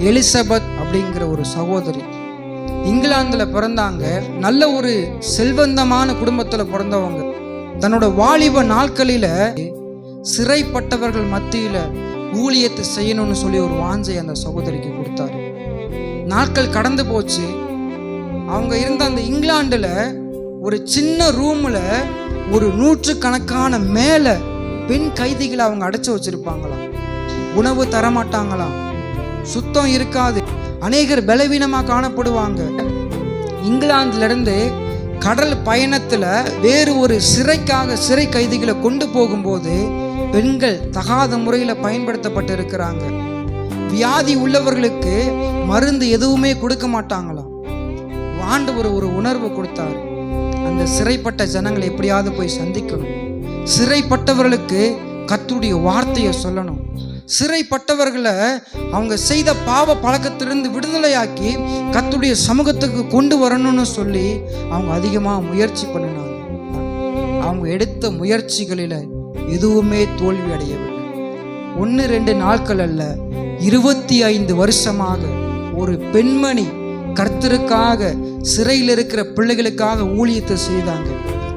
Elizabeth அப்படிங்கிற ஒரு சகோதரி. இங்கிலாந்தில் பிறந்தாங்க. நல்ல ஒரு செல்வந்தமான குடும்பத்தில் பிறந்தவங்க. தன்னோட வாலிப நாட்களில் சிறைப்பட்டவர்கள் மத்தியில் ஊழியத்தை செய்யணும்னு சொல்லி ஒரு வாஞ்சை அந்த சகோதரிக்கு கொடுத்தாரு. நாட்கள் கடந்து போச்சு. அவங்க இருந்த அந்த இங்கிலாண்டில் ஒரு சின்ன ரூமில் ஒரு நூற்றுக்கணக்கான மேலே பெண் கைதிகளை அவங்க அடைச்சி வச்சிருப்பாங்களாம். உணவு தரமாட்டாங்களாம். சுத்தம் இருக்காது. அநேகர் பலவீனமாக காணப்படுவாங்க. இங்கிலாந்துல இருந்து கடல் பயணத்துல வேறு ஒரு சிறைக்காக சிறை கைதிகளை கொண்டு போகும்போது பெண்கள் தகாத முறையில் பயன்படுத்தப்பட்டு இருக்கிறாங்க வியாதி உள்ளவர்களுக்கு மருந்து எதுவுமே கொடுக்க மாட்டாங்களாம். ஆண்டவர் ஒரு உணர்வு கொடுத்தார். அந்த சிறைப்பட்ட ஜனங்களை எப்படியாவது போய் சந்திக்கணும். சிறைப்பட்டவர்களுக்கு கத்துடைய வார்த்தையை சொல்லணும். சிறைப்பட்டவர்களை அவங்க செய்த பாவ பழக்கத்திலிருந்து விடுதலையாக்கி கத்துடைய சமூகத்துக்கு கொண்டு வரணும்னு சொல்லி அவங்க அதிகமாக முயற்சி பண்ணினாங்க. அவங்க எடுத்த முயற்சிகளில் எதுவுமே தோல்வி அடையவில்லை. ஒன்று ரெண்டு நாட்கள் அல்ல இருபத்தி ஐந்து வருஷமாக ஒரு பெண்மணி கர்த்தருக்காக சிறையில் இருக்கிற பிள்ளைகளுக்காக ஊழியத்தை செய்தாங்க.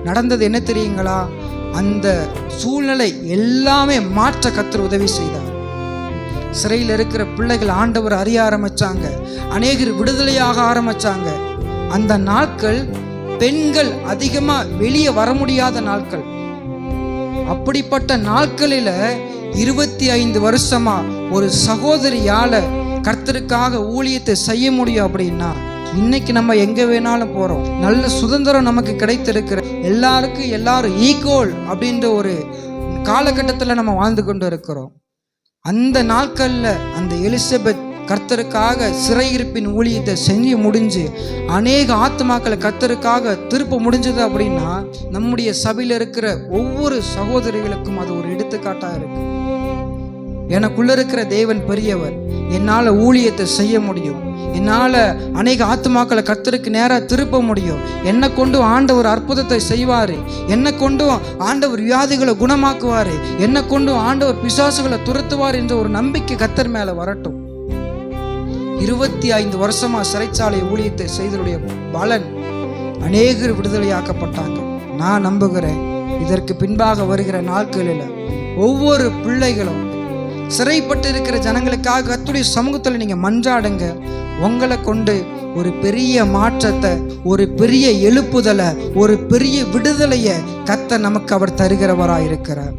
நடந்தது என்ன தெரியுங்களா? அந்த சூழ்நிலை எல்லாமே மாற்ற கர்த்தர் உதவி செய்தார். சிறையில் இருக்கிற பிள்ளைகள் ஆண்டவர் அறிய ஆரம்பிச்சாங்க. அநேகர் விடுதலையாக ஆரம்பிச்சாங்க. அந்த நாட்கள் பெண்கள் அதிகமாக வெளியே வர முடியாத நாட்கள். அப்படிப்பட்ட நாட்களில் இருபத்தி ஐந்து வருஷமா ஒரு சகோதரியால் கர்த்தருக்காக ஊழியத்தை செய்ய முடியும் அப்படின்னா இன்னைக்கு நம்ம எங்க வேணாலும் போறோம். நல்ல சுதந்திரம் நமக்கு கிடைத்திருக்கிற எல்லாருக்கும் எல்லாரும் ஈக்குவல் அப்படின்ற ஒரு காலகட்டத்தில் நம்ம வாழ்ந்து கொண்டு இருக்கிறோம். அந்த நாட்களில் அந்த எலிசபெத் கர்த்தருக்காக சிறையிருப்பின் ஊழியத்தை செஞ்சு முடிஞ்சு அநேக ஆத்மாக்களை கர்த்தருக்காக திருப்ப முடிஞ்சது அப்படின்னா நம்முடைய சபையில் இருக்கிற ஒவ்வொரு சகோதரிகளுக்கும் அது ஒரு எடுத்துக்காட்டாக இருக்குது எனக்குள்ள இருக்கிற தேவன் பெரியவர். என்னால் ஊழியத்தை செய்ய முடியும். என்னால் அநேக ஆத்மாக்களை கத்தருக்கு நேராக திருப்ப முடியும். என்னை கொண்டும் ஆண்டவர் அற்புதத்தை செய்வார். என்னை கொண்டும் ஆண்டவர் வியாதிகளை குணமாக்குவார். என்னை கொண்டும் ஆண்டவர் பிசாசுகளை துரத்துவார் என்ற ஒரு நம்பிக்கை கத்தர் மேலே வரட்டும். இருபத்தி ஐந்து வருஷமா சிறைச்சாலை ஊழியத்தை செய்ததுடைய பலன் அநேகர் விடுதலையாக்கப்பட்டாங்க. நான் நம்புகிறேன். இதற்கு பின்பாக வருகிற நாட்களில் ஒவ்வொரு பிள்ளைகளும் சிறைப்பட்டு இருக்கிற ஜனங்களுக்காக கத்துடைய சமூகத்தில் நீங்க மன்றாடுங்க. உங்களை கொண்டு ஒரு பெரிய மாற்றத்தை ஒரு பெரிய எழுப்புதலை ஒரு பெரிய விடுதலையை கத்த நமக்கு அவர் தருகிறவராயிருக்கிறார்.